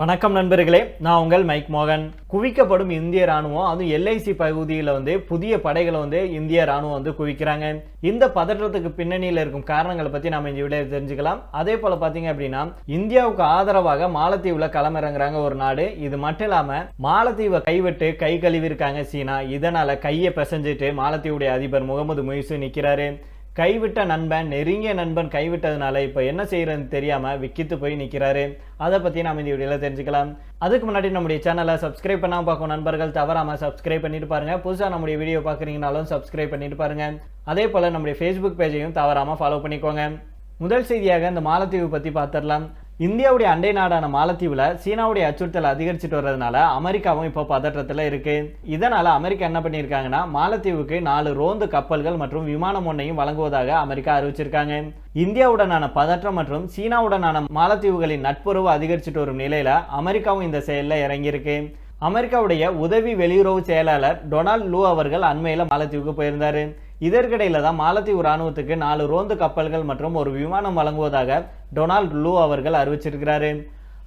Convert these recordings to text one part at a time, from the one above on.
வணக்கம் நண்பர்களே நான் உங்கள் மைக் மோகன். குவிக்கப்படும் இந்திய ராணுவம் அதுவும் எல்ஐசி பகுதியில் வந்து புதிய படைகளை வந்து இந்திய ராணுவம் வந்து குவிக்கிறாங்க. இந்த பதற்றத்துக்கு பின்னணியில் இருக்கும் காரணங்களை பற்றி நாம் இந்த வீடியோ தெரிஞ்சுக்கலாம். அதே போல் பார்த்தீங்க அப்படின்னா இந்தியாவுக்கு ஆதரவாக மாலத்தீவில் களமிறங்குறாங்க ஒரு நாடு. இது மட்டும் இல்லாமல் மாலத்தீவை கைவிட்டு கை கழுவி இருக்காங்க சீனா. இதனால் கையை பிசைஞ்சிட்டு மாலத்தீவுடைய அதிபர் முகமது முயிசு நிற்கிறாரு கைவிட்ட நண்பன் நெருங்கிய நண்பன் கைவிட்டதுனால இப்போ என்ன செய்யறதுன்னு தெரியாம விக்கித்து போய் நிற்கிறாரு அதை பற்றி நம்ம இந்த வீடியோவில் தெரிஞ்சுக்கலாம். அதுக்கு முன்னாடி நம்முடைய சேனலை சப்ஸ்கிரைப் பண்ணாமல் பார்க்கும் நண்பர்கள் தவறாம சப்ஸ்கிரைப் பண்ணிட்டு பாருங்க. புதுசாக நம்முடைய வீடியோ பார்க்குறீங்கனாலும் சப்ஸ்கிரைப் பண்ணிட்டு பாருங்க. அதே போல் நம்முடைய ஃபேஸ்புக் பேஜையும் தவறாமல் ஃபாலோ பண்ணிக்கோங்க. முதல் செய்தியாக இந்த மாலத்தீவு பற்றி பார்த்துடலாம். இந்தியாவுடைய அண்டை நாடான மாலத்தீவில் சீனாவுடைய அச்சுறுத்தல் அதிகரிச்சுட்டு வர்றதுனால அமெரிக்காவும் இப்போ பதற்றத்தில் இருக்கு. இதனால் அமெரிக்கா என்ன பண்ணியிருக்காங்கன்னா மாலத்தீவுக்கு நாலு ரோந்து கப்பல்கள் மற்றும் விமானம் ஒன்றையும் வழங்குவதாக அமெரிக்கா அறிவிச்சிருக்காங்க. இந்தியாவுடனான பதற்றம் மற்றும் சீனாவுடனான மாலத்தீவுகளின் நட்புறவு அதிகரிச்சுட்டு வரும் நிலையில் அமெரிக்காவும் இந்த செயலில் இறங்கியிருக்கு. அமெரிக்காவுடைய உதவி வெளியுறவு செயலாளர் டொனால்ட் லூ அவர்கள் அண்மையில் மாலத்தீவுக்கு போயிருந்தாரு. இதற்கிடையில் தான் மாலத்தீவு ராணுவத்துக்கு நாலு ரோந்து கப்பல்கள் மற்றும் ஒரு விமானம் வழங்குவதாக டொனால்ட் லூ அவர்கள் அறிவிச்சிருக்கிறாரு.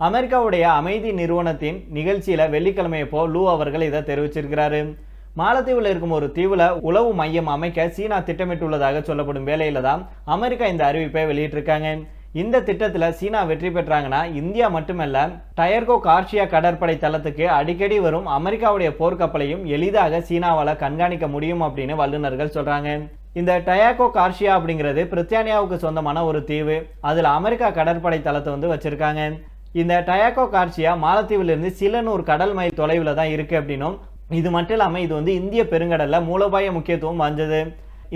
அமெரிக்காவுடைய அமைதி நிறுவனத்தின் நிகழ்ச்சியில் வெள்ளிக்கிழமையப்போ லூ அவர்கள் இதை தெரிவிச்சிருக்கிறாரு. மாலத்தீவில் இருக்கும் ஒரு தீவில் உளவு மையம் அமைக்க சீனா திட்டமிட்டுள்ளதாக சொல்லப்படும் வேளையில தான் அமெரிக்கா இந்த அறிவிப்பை வெளியிட்டிருக்காங்க. இந்த திட்டத்தில் சீனா வெற்றி பெற்றாங்கன்னா இந்தியா மட்டுமல்ல டயர்கோ கார்ஷியா கடற்படை தளத்துக்கு அடிக்கடி வரும் அமெரிக்காவுடைய போர்க்கப்பலையும் எளிதாக சீனாவால் கண்காணிக்க முடியும் அப்படின்னு வல்லுநர்கள் சொல்கிறாங்க இந்த டயாகோ கார்ஷியா அப்படிங்கிறது பிரித்தானியாவுக்கு சொந்தமான ஒரு தீவு. அதில் அமெரிக்கா கடற்படை தளத்தை வந்து வச்சுருக்காங்க. இந்த டயாகோ கார்ஷியா மாலத்தீவிலிருந்து சில நூறு கடல் மைல் தொலைவில் தான் இருக்குது அப்படின்னும் இது மட்டும் இல்லாமல் இது வந்து இந்திய பெருங்கடலில் மூலோபாய முக்கியத்துவம் வாய்ந்தது.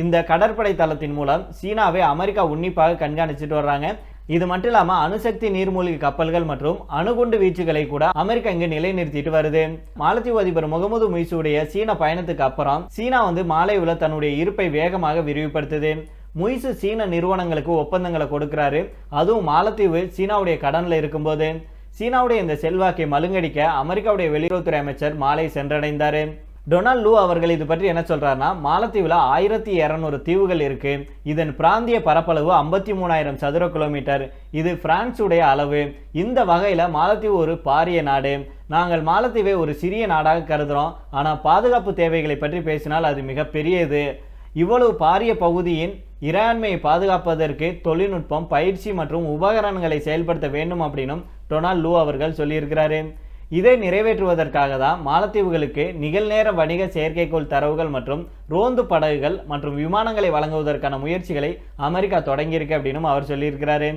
இந்த கடற்படை தளத்தின் மூலம் சீனாவை அமெரிக்கா உன்னிப்பாக கண்காணிச்சுட்டு வர்றாங்க. இது மட்டும் இல்லாமல் அணுசக்தி நீர்மூழ்கி கப்பல்கள் மற்றும் அணுகுண்டு வீச்சுகளை கூட அமெரிக்கா இங்கு நிலைநிறுத்திட்டு வருது. மாலத்தீவு அதிபர் முகமது முய்சுடைய சீன பயணத்துக்கு அப்புறம் சீனா வந்து மாலையுல தன்னுடைய இருப்பை வேகமாக விரிவுபடுத்துது. முய்சு சீன நிறுவனங்களுக்கு ஒப்பந்தங்களை கொடுக்கிறாரு. அதுவும் மாலத்தீவு சீனாவுடைய கடனில் இருக்கும்போது. சீனாவுடைய இந்த செல்வாக்கை மழுங்கடிக்க அமெரிக்காவுடைய வெளியுறவுத்துறை அமைச்சர் மாலை சென்றடைந்தார். டொனால்ட் லூ அவர்கள் இது பற்றி என்ன சொல்கிறாருன்னா மாலத்தீவில் ஆயிரத்தி இரநூறு தீவுகள் இருக்குது இதன் பிராந்திய பரப்பளவு ஐம்பத்தி மூணாயிரம் சதுர கிலோமீட்டர். இது பிரான்ஸுடைய அளவு. இந்த வகையில் மாலத்தீவு ஒரு பாரிய நாடு. நாங்கள் மாலத்தீவை ஒரு சிறிய நாடாக கருதுகிறோம் ஆனால் பாதுகாப்பு தேவைகளை பற்றி பேசினால் அது மிகப்பெரியது இவ்வளவு பாரிய பகுதியின் இறையாண்மையை பாதுகாப்பதற்கு தொழில்நுட்பம் பயிற்சி மற்றும் உபகரணங்களை செயல்படுத்த வேண்டும் அப்படின்னும் டொனால்ட் லூ அவர்கள் சொல்லியிருக்கிறாரு. இதை நிறைவேற்றுவதற்காக தான் மாலத்தீவுகளுக்கு நிகழ்நேர வணிக செயற்கைக்கோள் தரவுகள் மற்றும் ரோந்து படகுகள் மற்றும் விமானங்களை வழங்குவதற்கான முயற்சிகளை அமெரிக்கா தொடங்கியிருக்கு அப்படின்னும் அவர் சொல்லியிருக்கிறாரு.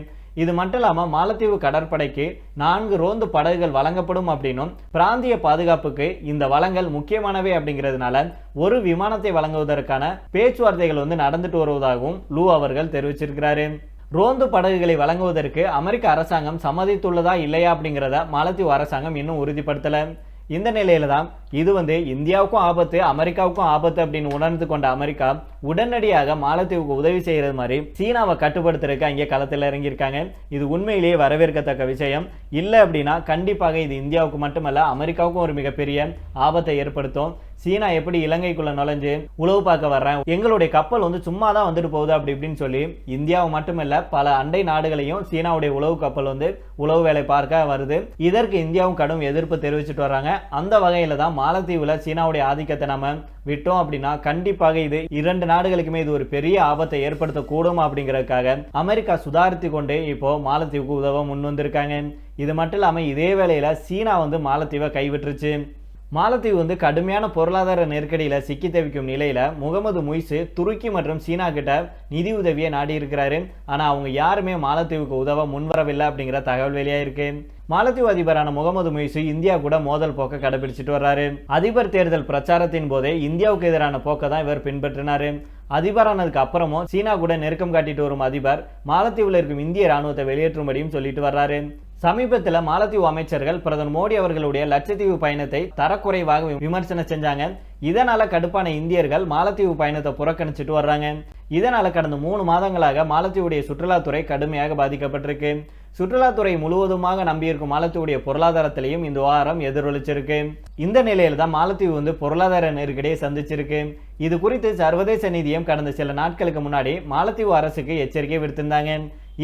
இது மட்டும் இல்லாமல் மாலத்தீவு கடற்படைக்கு நான்கு ரோந்து படகுகள் வழங்கப்படும் அப்படின்னும் பிராந்திய பாதுகாப்புக்கு இந்த வளங்கள் முக்கியமானவை அப்படிங்கிறதுனால ஒரு விமானத்தை வழங்குவதற்கான பேச்சுவார்த்தைகள் வந்து நடந்துட்டு வருவதாகவும் லூ அவர்கள் தெரிவிச்சிருக்கிறாரு. ரோந்து படகுகளை வழங்குவதற்கு அமெரிக்க அரசாங்கம் சம்மதித்துள்ளதா இல்லையா அப்படிங்கிறத மாலத்தீவு அரசாங்கம் இன்னும் உறுதிப்படுத்தலை. இந்த நிலையில தான் இது வந்து இந்தியாவுக்கும் ஆபத்து அமெரிக்காவுக்கும் ஆபத்து அப்படின்னு உணர்ந்து கொண்ட அமெரிக்கா உடனடியாக மாலத்தீவுக்கு உதவி செய்கிறது மாதிரி சீனாவை கட்டுப்படுத்துறதுக்கு அங்கே களத்தில் இறங்கியிருக்காங்க. இது உண்மையிலேயே வரவேற்கத்தக்க விஷயம். இல்லை அப்படின்னா கண்டிப்பாக இது இந்தியாவுக்கு மட்டுமல்ல அமெரிக்காவுக்கும் ஒரு மிகப்பெரிய ஆபத்தை ஏற்படுத்தும். சீனா எப்படி இலங்கைக்குள்ள நுழைஞ்சு உளவு பார்க்க வர்றேன்? எங்களுடைய கப்பல் வந்து சும்மா தான் வந்துட்டு போகுது அப்படி இப்படின்னு சொல்லி இந்தியாவை மட்டுமல்ல பல அண்டை நாடுகளையும் சீனாவுடைய உளவு கப்பல் வந்து உளவு வேலை பார்க்க வருது. இதற்கு இந்தியாவும் கடும் எதிர்ப்பு தெரிவிச்சுட்டு வர்றாங்க. அந்த வகையில தான் மாலத்தீவுல சீனாவுடைய ஆதிக்கத்தை நம்ம விட்டோம் அப்படின்னா கண்டிப்பாக இது இரண்டு நாடுகளுக்குமே இது ஒரு பெரிய ஆபத்தை ஏற்படுத்தக்கூடும் அப்படிங்கிறதுக்காக அமெரிக்கா சுதாரித்து கொண்டு இப்போ மாலத்தீவுக்கு உதவ முன் வந்திருக்காங்க இது மட்டும் இல்லாமல் இதே வேளையில சீனா வந்து மாலத்தீவை கைவிட்டுருச்சு. மாலத்தீவு வந்து கடுமையான பொருளாதார நெருக்கடியில் சிக்கி தவிக்கும் நிலையில் முகமது முய்சு துருக்கி மற்றும் சீனா கிட்ட நிதி உதவியை நாடி இருக்கிறாரு ஆனால் அவங்க யாருமே மாலத்தீவுக்கு உதவ முன்வரவில்லை அப்படிங்கிற தகவல் வெளியாயிருக்கு மாலத்தீவு அதிபரான முகமது முய்சு இந்தியா கூட மோதல் போக்கை கடைபிடிச்சிட்டு வர்றாரு. அதிபர் தேர்தல் பிரச்சாரத்தின் போதே இந்தியாவுக்கு எதிரான போக்கை தான் இவர் பின்பற்றினாரு. அதிபரானதுக்கு அப்புறமும் சீனா கூட நெருக்கம் காட்டிட்டு வரும் அதிபர் மாலத்தீவில் இருக்கும் இந்திய ராணுவத்தை வெளியேற்றும்படியும் சொல்லிட்டு வர்றாரு. சமீபத்தில் மாலத்தீவு அமைச்சர்கள் பிரதமர் மோடி அவர்களுடைய லட்சத்தீவு பயணத்தை தரக்குறைவாக விமர்சனம் செஞ்சாங்க. இதனால கடுப்பான இந்தியர்கள் மாலத்தீவு பயணத்தை புறக்கணிச்சிட்டு வர்றாங்க. இதனால கடந்த மூணு மாதங்களாக மாலத்தீவுடைய சுற்றுலாத்துறை கடுமையாக பாதிக்கப்பட்டிருக்கு. சுற்றுலாத்துறை முழுவதுமாக நம்பியிருக்கும் மாலத்தீவுடைய பொருளாதாரத்திலையும் இந்த வாரம் எதிரொலிச்சிருக்கு. இந்த நிலையில தான் மாலத்தீவு வந்து பொருளாதார நெருக்கடியை சந்திச்சிருக்கு. இது குறித்து சர்வதேச நிதியம் கடந்த சில நாட்களுக்கு முன்னாடி மாலத்தீவு அரசுக்கு எச்சரிக்கை விடுத்திருந்தாங்க.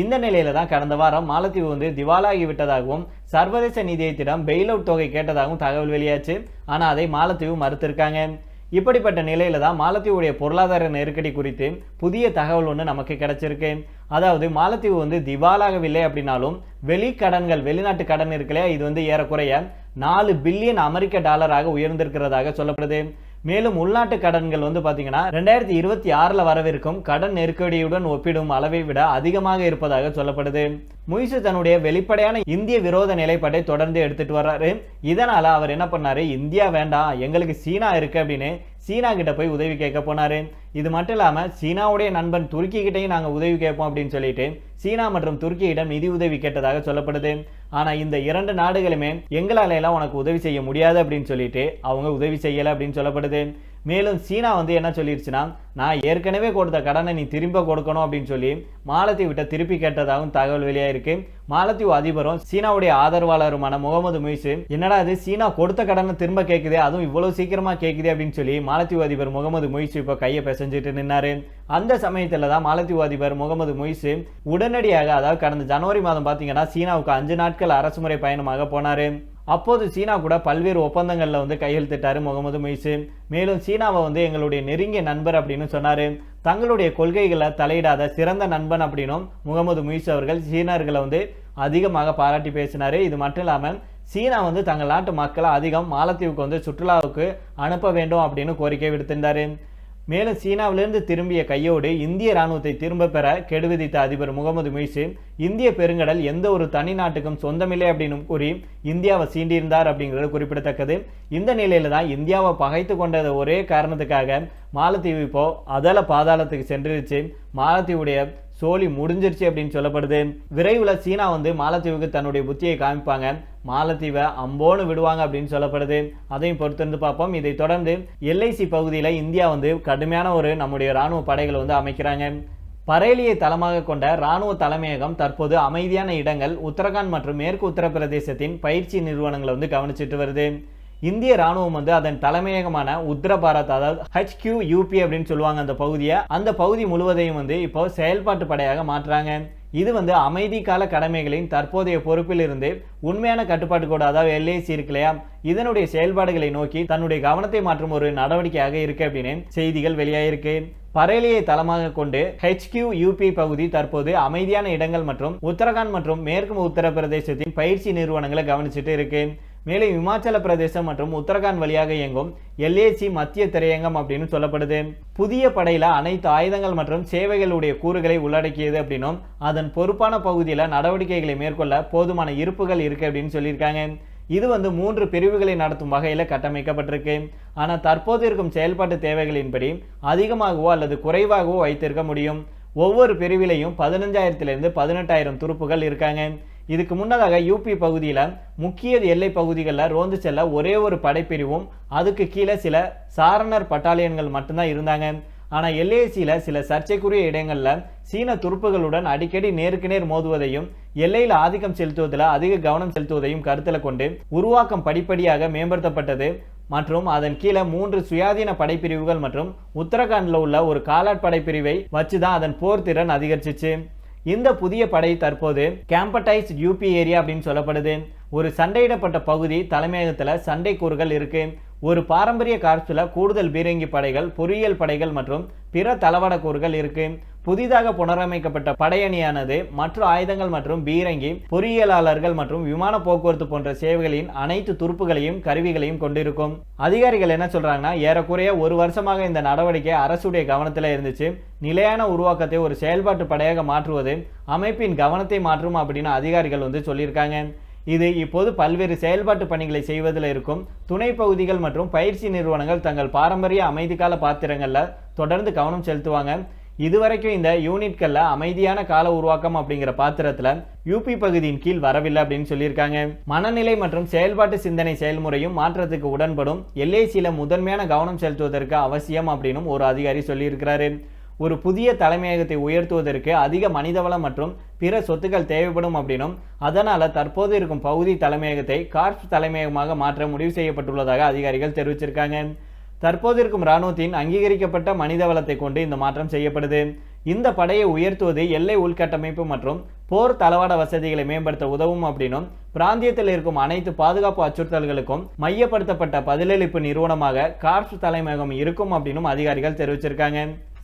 இந்த நிலையில தான் கடந்த வாரம் மாலத்தீவு வந்து திவாலாகி விட்டதாகவும் சர்வதேச நிதியத்திடம் பெயில் அவுட் தொகை கேட்டதாகவும் தகவல் வெளியாச்சு. ஆனால் அதை மாலத்தீவு மறுத்திருக்காங்க. இப்படிப்பட்ட நிலையில தான் மாலத்தீவுடைய பொருளாதார நெருக்கடி குறித்து புதிய தகவல் ஒன்று நமக்கு கிடைச்சிருக்கு. அதாவது மாலத்தீவு வந்து திவாலாகவில்லை அப்படின்னாலும் வெளிக்கடன்கள் வெளிநாட்டு கடன் இருக்குல்லையா? இது வந்து ஏறக்குறைய நாலு பில்லியன் அமெரிக்க டாலராக உயர்ந்திருக்கிறதாக சொல்லப்படுது. மேலும் உள்நாட்டு கடன்கள் வந்து பார்த்தீங்கன்னா ரெண்டாயிரத்தி இருபத்தி ஆறில் வரவிருக்கும் கடன் நெருக்கடியுடன் ஒப்பிடும் அளவை விட அதிகமாக இருப்பதாக சொல்லப்படுது. முயசு தன்னுடைய வெளிப்படையான இந்திய விரோத நிலைப்பாட்டை தொடர்ந்து எடுத்துட்டு வர்றாரு. இதனால அவர் என்ன பண்ணாரு? இந்தியா வேண்டாம் எங்களுக்கு சீனா இருக்கு அப்படின்னு சீனா கிட்ட போய் உதவி கேட்க போனாரு. இது மட்டும் இல்லாம சீனாவுடைய நண்பன் துருக்கி கிட்டையும் நாங்க உதவி கேட்போம் அப்படின்னு சொல்லிட்டு சீனா மற்றும் துருக்கியிடம் நிதி உதவி கேட்டதாக சொல்லப்படுது. ஆனா இந்த இரண்டு நாடுகளுமே எங்களால எல்லாம் உனக்கு உதவி செய்ய முடியாது அப்படின்னு சொல்லிட்டு அவங்க உதவி செய்யல அப்படின்னு சொல்லப்படுது. மேலும் சீனா வந்து என்ன சொல்லிருச்சுன்னா நான் ஏற்கனவே கொடுத்த கடனை நீ திரும்ப கொடுக்கணும் அப்படின்னு சொல்லி மாலத்தீவிட்ட திருப்பி கேட்டதாகவும் தகவல் வெளியாயிருக்கு. மாலத்தீவு அதிபரும் சீனாவுடைய ஆதரவாளருமான முகமது முயசு என்னடா இது சீனா கொடுத்த கடனை திரும்ப கேட்குதே அதுவும் இவ்வளோ சீக்கிரமாக கேட்குதே அப்படின்னு சொல்லி மாலத்தீவு அதிபர் முகமது முயசு இப்போ கையை பிசைஞ்சிட்டு நின்னாரு. அந்த சமயத்தில் தான் மாலத்தீவு அதிபர் முகமது முயசு உடனடியாக அதாவது கடந்த ஜனவரி மாதம் பார்த்தீங்கன்னா சீனாவுக்கு அஞ்சு நாட்கள் அரசுமுறை பயணமாக போனாரு. அப்போது சீனா கூட பல்வேறு ஒப்பந்தங்களில் வந்து கையெழுத்திட்டார் முகமது மொய்சு மேலும் சீனாவை வந்து எங்களுடைய நெருங்கிய நண்பர் அப்படின்னு சொன்னார். தங்களுடைய கொள்கைகளை தலையிடாத சிறந்த நண்பன் அப்படின்னும் முகமது முய்சு அவர்கள் சீனர்களை வந்து அதிகமாக பாராட்டி பேசினார். இது மட்டும் இல்லாமல் சீனா வந்து தங்கள் நாட்டு மக்களை அதிகம் மாலத்தீவுக்கு வந்து சுற்றுலாவுக்கு அனுப்ப வேண்டும் அப்படின்னு கோரிக்கை விடுத்திருந்தார். மேலும் சீனாவிலிருந்து திரும்பிய கையோடு இந்திய ராணுவத்தை திரும்ப பெற கெடு விதித்த அதிபர் முகமது மீசு இந்திய பெருங்கடல் எந்த ஒரு தனி நாட்டுக்கும் சொந்தமில்லை அப்படின்னு கூறி இந்தியாவை சீண்டியிருந்தார் அப்படிங்கிறது குறிப்பிடத்தக்கது. இந்த நிலையில தான் இந்தியாவை பகைத்து கொண்டது ஒரே காரணத்துக்காக மாலத்தீவு இப்போ அதல பாதாளத்துக்கு சென்றிருச்சு. மாலத்தீவுடைய சோழி முடிஞ்சிருச்சு அப்படின்னு சொல்லப்படுது. விரைவில் சீனா வந்து மாலத்தீவுக்கு தன்னுடைய புத்தியை காமிப்பாங்க. மாலத்தீவை அம்போன்னு விடுவாங்க அப்படின்னு சொல்லப்படுது. அதையும் பொறுத்திருந்து பார்ப்போம். இதை தொடர்ந்து எல்ஐசி பகுதியில் இந்தியா வந்து கடுமையான ஒரு நம்முடைய இராணுவ படைகளை வந்து அமைக்கிறாங்க. பரேலியை தளமாக கொண்ட ராணுவ தலைமையகம் தற்போது அமைதியான இடங்கள் உத்தரகாண்ட் மற்றும் மேற்கு உத்தரப்பிரதேசத்தின் பயிற்சி நிறுவனங்களை வந்து கவனிச்சிட்டு வருது. இந்திய ராணுவம் வந்து அதன் தலைமையகமான உத்தர பாரத் அதாவது ஹெச்கியூ யூபி அப்படின்னு சொல்லுவாங்க அந்த பகுதியை. அந்த பகுதி முழுவதையும் வந்து இப்போ செயல்பாட்டு படையாக மாற்றுறாங்க. இது வந்து அமைதி கால கடமைகளின் தற்போதைய பொறுப்பில் இருந்து உண்மையான கட்டுப்பாட்டு கூட அதாவது எல்ஏசி இருக்கு இல்லையா? இதனுடைய செயல்பாடுகளை நோக்கி தன்னுடைய கவனத்தை மாற்றும் ஒரு நடவடிக்கையாக இருக்கு அப்படின்னு செய்திகள் வெளியாயிருக்கு. பரேலியை தளமாக கொண்டு ஹெச்கியூ யூபி பகுதி தற்போது அமைதியான இடங்கள் மற்றும் உத்தரகாண்ட் மற்றும் மேற்கு உத்தரப்பிரதேசத்தின் பயிற்சி நிறுவனங்களை கவனிச்சுட்டு இருக்கு. மேலும் இமாச்சல பிரதேசம் மற்றும் உத்தரகாண்ட் வழியாக இயங்கும் எல்ஏசி மத்திய திரையங்கம் அப்படின்னு சொல்லப்படுது. புதிய படையில அனைத்து ஆயுதங்கள் மற்றும் சேவைகளுடைய கூறுகளை உள்ளடக்கியது அப்படின்னும் அதன் பொறுப்பான பகுதியில் நடவடிக்கைகளை மேற்கொள்ள போதுமான இருப்புகள் இருக்கு அப்படின்னு சொல்லியிருக்காங்க. இது வந்து மூன்று பிரிவுகளை நடத்தும் வகையில் கட்டமைக்கப்பட்டிருக்கு. ஆனால் தற்போது இருக்கும் செயல்பாட்டு தேவைகளின்படி அதிகமாகவோ அல்லது குறைவாகவோ வைத்திருக்க முடியும். ஒவ்வொரு பிரிவிலையும் பதினஞ்சாயிரத்திலிருந்து பதினெட்டாயிரம் துருப்புகள் இருக்காங்க. இதுக்கு முன்னதாக யூபி பகுதியில் முக்கிய எல்லை பகுதிகளில் ரோந்து செல்ல ஒரே ஒரு படைப்பிரிவும் அதுக்கு கீழே சில சாரணர் பட்டாலியன்கள் மட்டும்தான் இருந்தாங்க. ஆனால் எல்ஏசியில் சில சர்ச்சைக்குரிய இடங்களில் சீன துருப்புகளுடன் அடிக்கடி நேருக்கு நேர் மோதுவதையும் எல்லையில் ஆதிக்கம் செலுத்துவதில் அதிக கவனம் செலுத்துவதையும் கருத்தில் கொண்டு உருவாக்கம் படிப்படியாக மேம்படுத்தப்பட்டது. மற்றும் அதன் கீழே மூன்று சுயாதீன படைப்பிரிவுகள் மற்றும் உத்தரகாண்டில் உள்ள ஒரு காலாட் படைப்பிரிவை வச்சு தான் அதன் போர் திறன் அதிகரிச்சிச்சு. இந்த புதிய படை தற்போது கேம்படைஸ் யூபி ஏரியா அப்படின்னு சொல்லப்படுது. ஒரு சண்டையிடப்பட்ட பகுதி தலைமையகத்தில் சண்டை கூறுகள் இருக்குது ஒரு பாரம்பரிய கார்ப்ஸில் கூடுதல் பீரங்கி படைகள் பொறியியல் படைகள் மற்றும் பிற தளவாட கூறுகள் இருக்கு. புதிதாக புனரமைக்கப்பட்ட படையணியானது மற்ற ஆயுதங்கள் மற்றும் பீரங்கி பொறியியலாளர்கள் மற்றும் விமான போக்குவரத்து போன்ற சேவைகளின் அனைத்து துருப்புகளையும் கருவிகளையும் கொண்டிருக்கும். அதிகாரிகள் என்ன சொல்றாங்கன்னா ஏறக்குறைய ஒரு வருஷமாக இந்த நடவடிக்கை அரசுடைய கவனத்தில் இருந்துச்சு. நிலையான உருவாக்கத்தை ஒரு செயல்பாட்டு படையாக மாற்றுவது அமைப்பின் கவனத்தை மாற்றும் அப்படின்னு அதிகாரிகள் வந்து சொல்லியிருக்காங்க. இது இப்போது பல்வேறு செயல்பாட்டு பணிகளை செய்வதில் இருக்கும் துணை பகுதிகள் மற்றும் பயிற்சி நிறுவனங்கள் தங்கள் பாரம்பரிய அமைதிக்கால பாத்திரங்களில் தொடர்ந்து கவனம் செலுத்துவாங்க. இதுவரைக்கும் இந்த யூனிட்களில் அமைதியான கால உருவாக்கம் அப்படிங்கிற பாத்திரத்தில் யூபி பகுதியின் கீழ் வரவில்லை அப்படின்னு சொல்லியிருக்காங்க. மனநிலை மற்றும் செயல்பாட்டு சிந்தனை செயல்முறையும் மாற்றத்துக்கு உடன்படும் எல்ஐசியில் முதன்மையான கவனம் செலுத்துவதற்கு அவசியம் அப்படின்னும் ஒரு அதிகாரி சொல்லியிருக்கிறாரு. ஒரு புதிய தலைமையகத்தை உயர்த்துவதற்கு அதிக மனிதவளம் மற்றும் பிற சொத்துக்கள் தேவைப்படும் அப்படின்னும் அதனால் தற்போது இருக்கும் பகுதி தலைமையகத்தை கார்ப்ஸ் தலைமையகமாக மாற்ற முடிவு செய்யப்பட்டுள்ளதாக அதிகாரிகள் தெரிவிச்சிருக்காங்க. தற்போது இருக்கும் இராணுவத்தின் அங்கீகரிக்கப்பட்ட மனித வளத்தை கொண்டு இந்த மாற்றம் செய்யப்படுது. இந்த படையை உயர்த்துவது எல்லை உள்கட்டமைப்பு மற்றும் போர் தளவாட வசதிகளை மேம்படுத்த உதவும் அப்படின்னும் பிராந்தியத்தில் இருக்கும் அனைத்து பாதுகாப்பு அச்சுறுத்தல்களுக்கும் மையப்படுத்தப்பட்ட பதிலளிப்பு நிறுவனமாக கார்ப்ஸ் தலைமையகம் இருக்கும் அப்படின்னும் அதிகாரிகள் தெரிவிச்சிருக்காங்க.